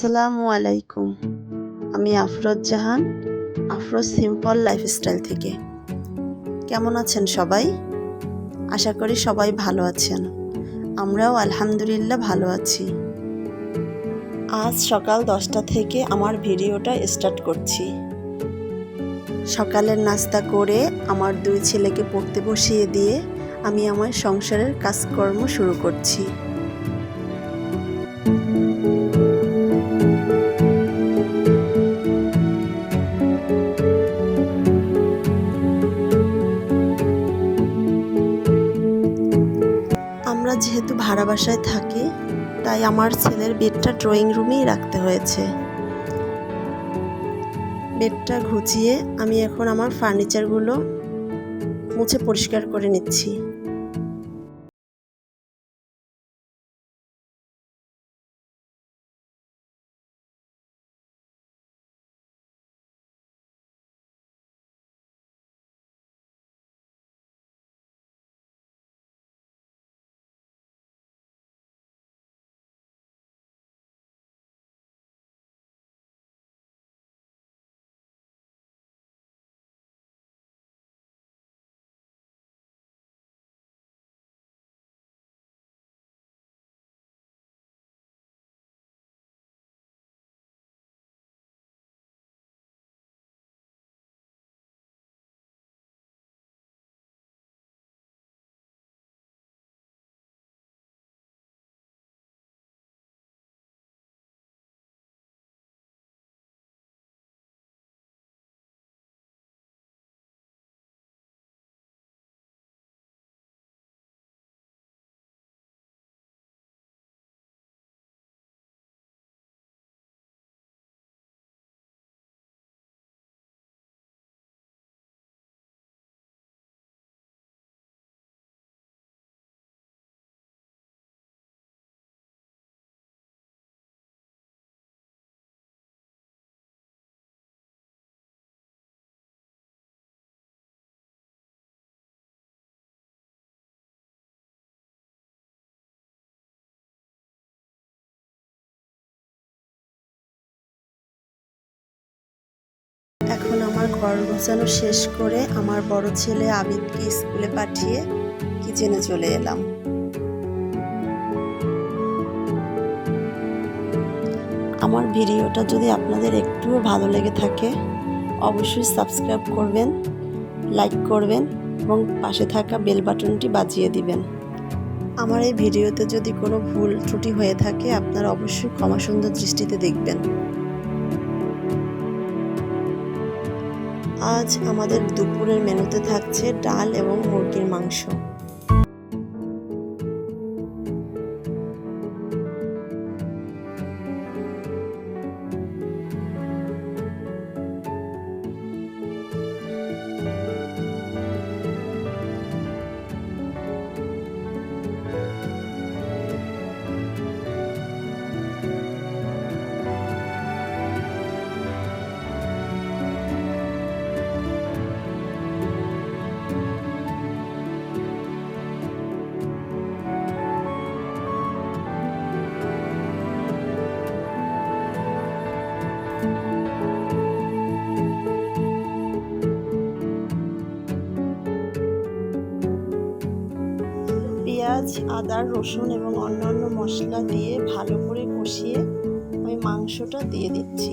আসসালামু আলাইকুম। আমি আফরোজ জাহান, আফরোজ সিম্পল লাইফস্টাইল থেকে। কেমন আছেন সবাই? আশা করি সবাই ভালো আছেন। আমরাও আলহামদুলিল্লাহ ভালো আছি। আজ সকাল দশটা থেকে আমার ভিডিওটা স্টার্ট করছি। সকালের নাস্তা করে আমার দুই ছেলেকে পড়তে বসিয়ে দিয়ে আমি আমার সংসারের কাজকর্ম শুরু করছি। যেহেতু ভাড়া বাসায় থাকি, তাই আমার ছেলের বেডটা ড্রয়িং রুমেই রাখতে হয়েছে। বেডটা ঘুচিয়ে আমি এখন আমার ফার্নিচারগুলো মুছে পরিষ্কার করে নিচ্ছি। ঘর গোছানো শেষ করে আমার বড় ছেলে আবিদকে স্কুলে পাঠিয়ে কিচেনে চলে এলাম। আমার ভিডিওটা যদি আপনাদের একটুও ভালো লেগে থাকে, অবশ্যই সাবস্ক্রাইব করবেন, লাইক করবেন এবং পাশে থাকা বেল বাটনটি বাজিয়ে দিবেন। আমার এই ভিডিওতে যদি কোনো ভুল ত্রুটি হয়ে থাকে, আপনারা অবশ্যই ক্ষমা সুন্দর দৃষ্টিতে দেখবেন। আজ আমাদের দুপুরের মেনুতে থাকছে ডাল এবং মুরগির মাংস। পেঁয়াজ আদা রসুন এবং অন্যান্য মশলা দিয়ে ভালো করে কষিয়ে ওই মাংসটা দিয়ে দিচ্ছি।